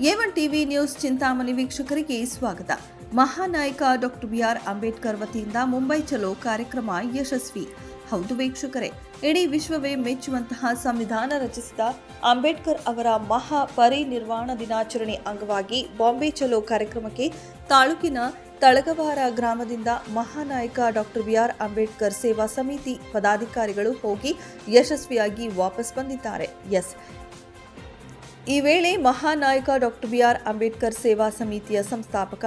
ಎವನ್ TV news Chintamani ವೀಕ್ಷಕರಿಗೆ ಸ್ವಾಗತ. ಮಹಾನಾಯಕ doctor B R Ambedkar ವತಿಯಿಂದ ಮುಂಬೈ ಚಲೋ ಕಾರ್ಯಕ್ರಮ ಯಶಸ್ವಿ. ಹೌದು ವೀಕ್ಷಕರೇ, ಇಡೀ ವಿಶ್ವವೇ ಮೆಚ್ಚುವಂತಹ ಸಂವಿಧಾನ ರಚಿಸಿದ ಅಂಬೇಡ್ಕರ್ ಅವರ ಮಹಾ ಪರಿನಿರ್ವಾಣ ದಿನಾಚರಣೆ ಅಂಗವಾಗಿ ಬಾಂಬೆ ಚಲೋ ಕಾರ್ಯಕ್ರಮಕ್ಕೆ ತಾಲೂಕಿನ ತಳಗವಾರ ಗ್ರಾಮದಿಂದ ಮಹಾನಾಯಕ ಡಾಕ್ಟರ್ ಬಿಆರ್ ಅಂಬೇಡ್ಕರ್ ಸೇವಾ ಸಮಿತಿ ಪದಾಧಿಕಾರಿಗಳು ಹೋಗಿ ಯಶಸ್ವಿಯಾಗಿ ವಾಪಸ್ ಬಂದಿದ್ದಾರೆ. ಎಸ್ ಈ ವೇಳೆ ಮಹಾನಾಯಕ ಡಾಕ್ಟರ್ ಬಿಆರ್ ಅಂಬೇಡ್ಕರ್ ಸೇವಾ ಸಮಿತಿಯ ಸಂಸ್ಥಾಪಕ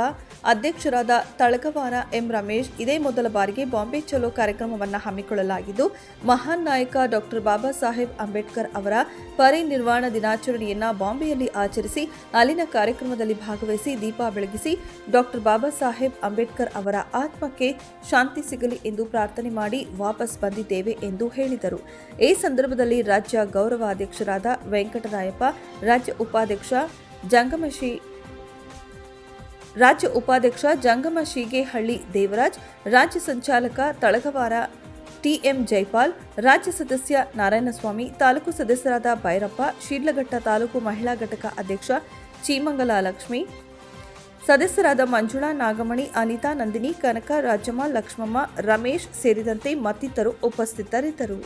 ಅಧ್ಯಕ್ಷರಾದ ತಳಗವಾರ ಎಂ. ರಮೇಶ್ ಇದೇ ಮೊದಲ ಬಾರಿಗೆ ಬಾಂಬೆ ಚಲೋ ಕಾರ್ಯಕ್ರಮವನ್ನು ಹಮ್ಮಿಕೊಳ್ಳಲಾಗಿದ್ದು, ಮಹಾನ್ ನಾಯಕ ಡಾಕ್ಟರ್ ಬಾಬಾ ಸಾಹೇಬ್ ಅಂಬೇಡ್ಕರ್ ಅವರ ಪರಿನಿರ್ವಾಣ ದಿನಾಚರಣೆಯನ್ನು ಬಾಂಬೆಯಲ್ಲಿ ಆಚರಿಸಿ, ಅಲ್ಲಿನ ಕಾರ್ಯಕ್ರಮದಲ್ಲಿ ಭಾಗವಹಿಸಿ, ದೀಪ ಬೆಳಗಿಸಿ ಡಾಕ್ಟರ್ ಬಾಬಾ ಸಾಹೇಬ್ ಅಂಬೇಡ್ಕರ್ ಅವರ ಆತ್ಮಕ್ಕೆ ಶಾಂತಿ ಸಿಗಲಿ ಎಂದು ಪ್ರಾರ್ಥನೆ ಮಾಡಿ ವಾಪಸ್ ಬಂದಿದ್ದೇವೆ ಎಂದು ಹೇಳಿದರು. ಈ ಸಂದರ್ಭದಲ್ಲಿ ರಾಜ್ಯ ಗೌರವಾಧ್ಯಕ್ಷರಾದ ವೆಂಕಟರಾಯಪ್ಪ ರಾಜ್ಯ ಉಪಾಧ್ಯಕ್ಷ ಜಂಗಮಶಿ ರಾಜ್ಯ ಉಪಾಧ್ಯಕ್ಷ ಜಂಗಮ ಶೀಗೇಹಳ್ಳಿ ದೇವರಾಜ್, ರಾಜ್ಯ ಸಂಚಾಲಕ ತಳಗವಾರ ಟಿಎಂ ಜೈಪಾಲ್, ರಾಜ್ಯ ಸದಸ್ಯ ನಾರಾಯಣಸ್ವಾಮಿ, ತಾಲೂಕು ಸದಸ್ಯರಾದ ಭೈರಪ್ಪ ಶಿಡ್ಲಘಟ್ಟ ತಾಲೂಕು ಮಹಿಳಾ ಘಟಕ ಅಧ್ಯಕ್ಷ ಚೀಮಂಗಲ ಲಕ್ಷ್ಮಿ ಸದಸ್ಯರಾದ ಮಂಜುಳಾ ನಾಗಮಣಿ, ಅನಿತಾ ನಂದಿನಿ, ಕನಕ ರಾಜಮ್ಮ, ಲಕ್ಷ್ಮಮ್ಮ, ರಮೇಶ್ ಸೇರಿದಂತೆ ಮತ್ತಿತರರು ಉಪಸ್ಥಿತರಿದ್ದರು.